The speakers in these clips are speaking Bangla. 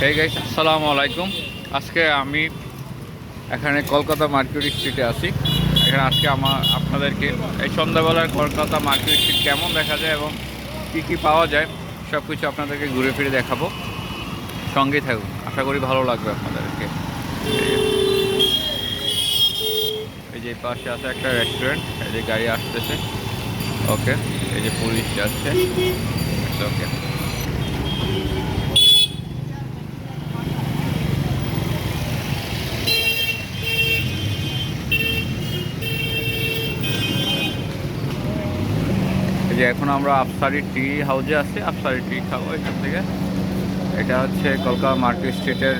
হে গাইস আসসালামু আলাইকুম। আজকে আমি এখানে কলকাতা মার্কেট স্ট্রিটে আছি। এখানে আজকে আমার আপনাদেরকে এই সন্ধ্যাবেলার কলকাতা মার্কেট স্ট্রিট কেমন দেখা যায় এবং কী কী পাওয়া যায় সব কিছু আপনাদেরকে ঘুরে ফিরে দেখাবো। সঙ্গেই থাকুন। আশা করি ভালো লাগবে আপনাদেরকে। এই যে পাশে আছে একটা রেস্টুরেন্ট এই যে গাড়ি আসতেছে। ওকে এই যে পুলিশ যাচ্ছে। ওকে যে এখন আমরা আফসারি টি হাউসে আছি আফসারি টি খাব এখান থেকে। এটা হচ্ছে কলকাতা মার্কেট স্ট্রিটের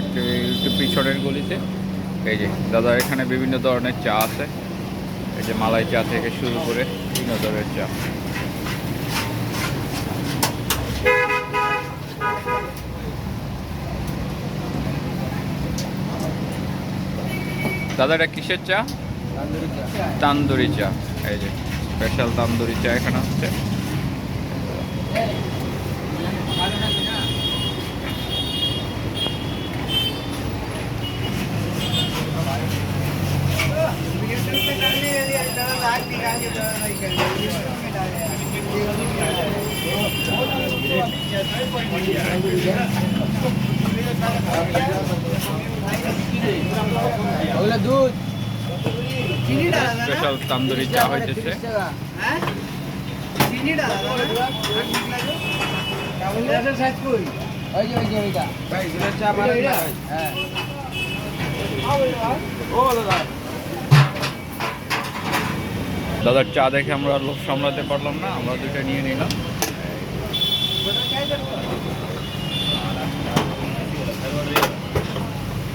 একটু একটু পিছনের গলিতে। এই যে দাদা এখানে বিভিন্ন ধরনের চা আছে। এই যে মালাই চা থেকে শুরু করে বিভিন্ন ধরনের চা। দাদা এটা কিসের চা। তান্দুরি চা এই যে। স্পেশাল তান্দুরি চা এখানে হচ্ছে। দুধ। স্পেশাল তান্দুরি চা হইতেছে। দাদার চা দেখে আমরা লোক সামলাতে পারলাম না, আমরা দুইটা নিয়ে নিলাম।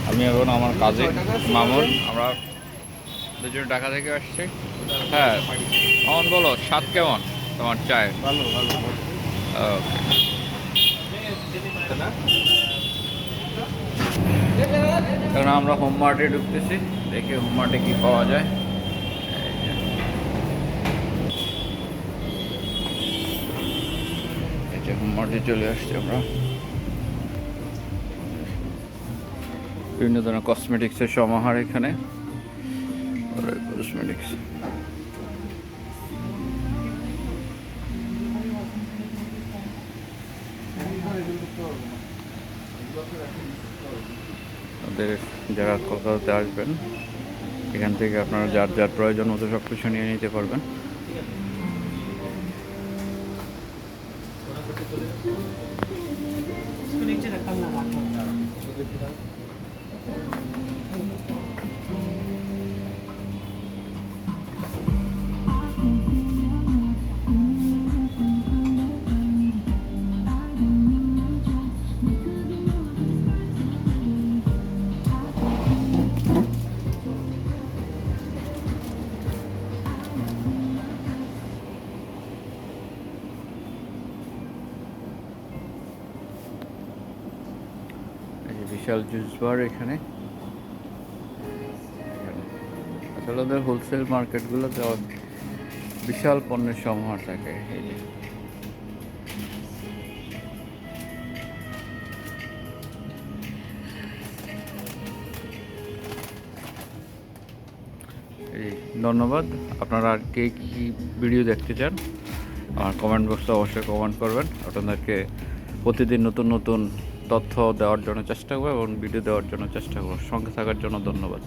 আমি এখন আমার কাজে মামুন, আমরা দুজন ঢাকা থেকে আসছি। হ্যাঁ। মামুন বলো স্বাদ কেমন তোমার চায়ের? ভালো ভালো ওকে। এখন আমরা হোম মার্টে ঢুকতেছি দেখি হোম মার্টে কি পাওয়া যায়। হোম মার্টে চলে আসছি আমরা। বিভিন্ন ধরনের কসমেটিক্সের সমাহার এখানে। কসমেটিক্স আপনাদের যারা কলকাতাতে আসবেন, এখান থেকে আপনারা যার যার প্রয়োজন মতো সব কিছু নিয়ে নিতে পারবেন। বিশাল জুস বার এখানে। আসলে ওদের হোলসেল মার্কেটগুলোতে বিশাল পণ্যের সমাহার থাকে। এই যে। ধন্যবাদ। আপনারা আর কে কী ভিডিও দেখতে চান, আমার কমেন্ট বক্সে অবশ্যই কমেন্ট করবেন। আপনাদেরকে প্রতিদিন নতুন নতুন তথ্য দেওয়ার জন্য চেষ্টা করব এবং ভিডিও দেওয়ার জন্য চেষ্টা করব। সঙ্গে থাকার জন্য ধন্যবাদ।